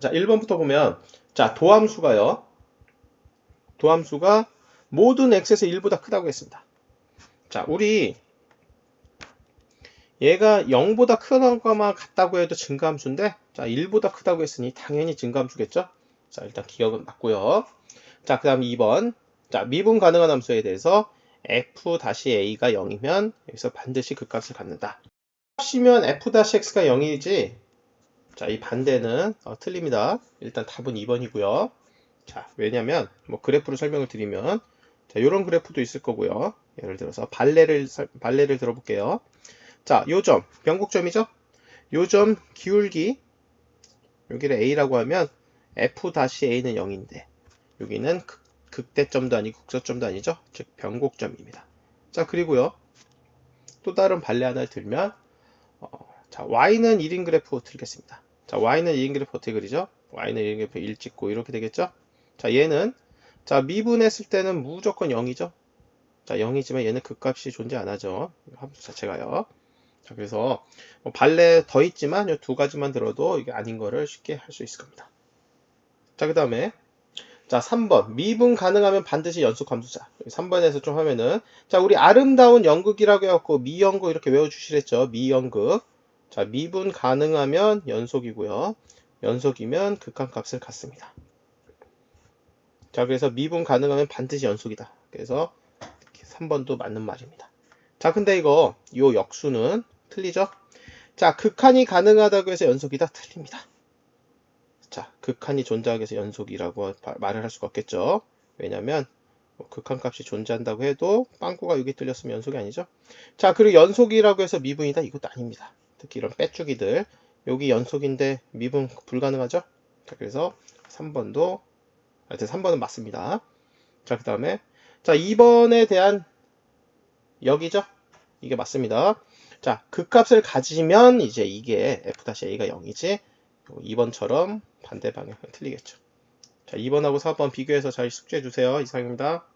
자, 1번부터 보면, 자, 도함수가요. 도함수가 모든 x에서 1보다 크다고 했습니다. 자, 우리 얘가 0보다 크거나 같다고 해도 증가함수인데, 자, 1보다 크다고 했으니 당연히 증가함수겠죠? 자, 일단 기억은 맞고요. 자, 그 다음 2번. 자, 미분 가능한 함수에 대해서 f-a가 0이면 여기서 반드시 그 값을 갖는다. 값이면 f-x가 0이지 자, 이 반대는 어, 틀립니다. 일단 답은 2번이고요. 자, 왜냐면 뭐 그래프로 설명을 드리면 자, 요런 그래프도 있을 거고요. 예를 들어서 발레를 설- 발레를 들어볼게요. 자, 요점 변곡점이죠? 요점 기울기 여기를 a라고 하면 f-a는 0인데 여기는 극, 극대점도 아니고 극소점도 아니죠? 즉 변곡점입니다. 자, 그리고요. 또 다른 발레 하나를 들면 어, 자, y는 1인 그래프 들겠습니다. 자, y는 1인 그래프 어떻게 그리죠? y는 1인 그래프 1 찍고 이렇게 되겠죠? 자, 얘는 자, 미분했을 때는 무조건 0이죠? 자, 0이지만 얘는 극값이 존재 안 하죠. 함수 자체가요. 자, 그래서 뭐 발레 더 있지만 이 두 가지만 들어도 이게 아닌 거를 쉽게 할 수 있을 겁니다. 자, 그 다음에 자, 3번. 미분 가능하면 반드시 연속 함수자. 3번에서 좀 하면은 자, 우리 아름다운 연극이라고 해갖고 미연극 이렇게 외워주시랬죠. 미연극. 자, 미분 가능하면 연속이고요. 연속이면 극한값을 갖습니다. 자, 그래서 미분 가능하면 반드시 연속이다. 그래서 3번도 맞는 말입니다. 자, 근데 이거 요 역수는 틀리죠? 자, 극한이 가능하다고 해서 연속이다? 틀립니다. 자, 극한이 존재하기 위해서 연속이라고 바- 말을 할 수가 없겠죠. 왜냐면 뭐 극한값이 존재한다고 해도 빵꾸가 여기 뚫렸으면 연속이 아니죠. 자, 그리고 연속이라고 해서 미분이다? 이것도 아닙니다. 특히 이런 빼주기들 여기 연속인데 미분 불가능하죠? 자, 그래서 3번도 하여튼 3번은 맞습니다. 자, 그 다음에 자, 2번에 대한 여기죠? 이게 맞습니다. 자, 극값을 가지면 이제 이게 f-a가 0이지 2번처럼 반대 방향은 틀리겠죠. 자, 2번하고 4번 비교해서 잘 숙지해 주세요. 이상입니다.